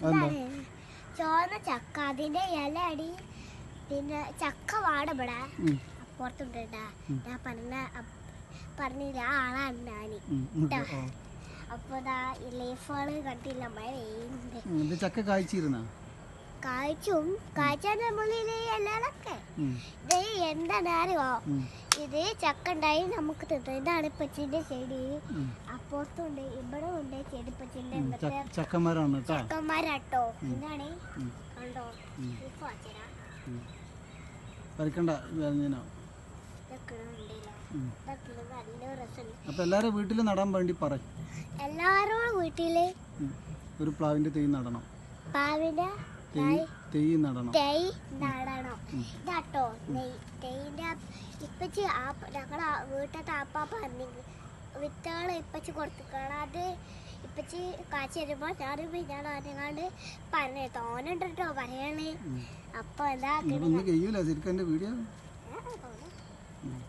ഇതാണ് ചക്ക അതിന്റെ ഇല അടി പിന്നെ ചക്ക വാടപ്പെടാ ഉം, അപ്പുറത്തുണ്ട് ഞാൻ പറഞ്ഞ പറഞ്ഞില്ല ആളാണ് ഞാൻ. അപ്പൊ ദാ ഈ കണ്ടില്ല മഴ പെയ്യുന്നുണ്ട്. ചക്ക കായ്ച്ചിരുന്നാ? കായ്ച്ചും കാഴ്ചന്റെ മുള്ളിൽ ഇലകളൊക്കെ. ഉം, ഇത് എന്താണ് ഇത് ചക്കണ്ടായി നമുക്ക് തിന്നാം. ഇതാണ് പച്ചിന്റെ ചെടി. അപ്പോട്ടുണ്ട് അപ്പുറത്തുണ്ട് ഇവിടെ ഉണ്ട് ചെടി പച്ചിന്റെ ചക്കന്മാരാണ് ചക്കന്മാരാട്ടോ. എന്താണ് കണ്ടോ? രസമുണ്ട്. അപ്പൊ എല്ലാരും വീട്ടിൽ നടാൻ വേണ്ടി പറ. എല്ലാരും വീട്ടിൽ ഒരു പ്ലാവിന്റെ തൈ നടണം. പാവിന്റെ തൈ തൈ നടണം. തെയ് നടണം. ഇതാട്ടോ തെയ്യിന്റെ ഇപ്പച്ചി ആ ഞങ്ങൾ വീട്ടിലത്തെ ആപ്പാ പറഞ്ഞു വിത്തുകൾ ഇപ്പച്ചി കൊടുത്തിക്കണം. അത് ഇപ്പച്ചി കാച്ചി വരുമ്പോൾ ഞാൻ ഞാൻ അറിയാണ്ട് പറഞ്ഞു തോന്നിട്ടോ പറയണേ. അപ്പൊ എന്താ കഴിയൂല ശരിക്കും വീഡിയോ.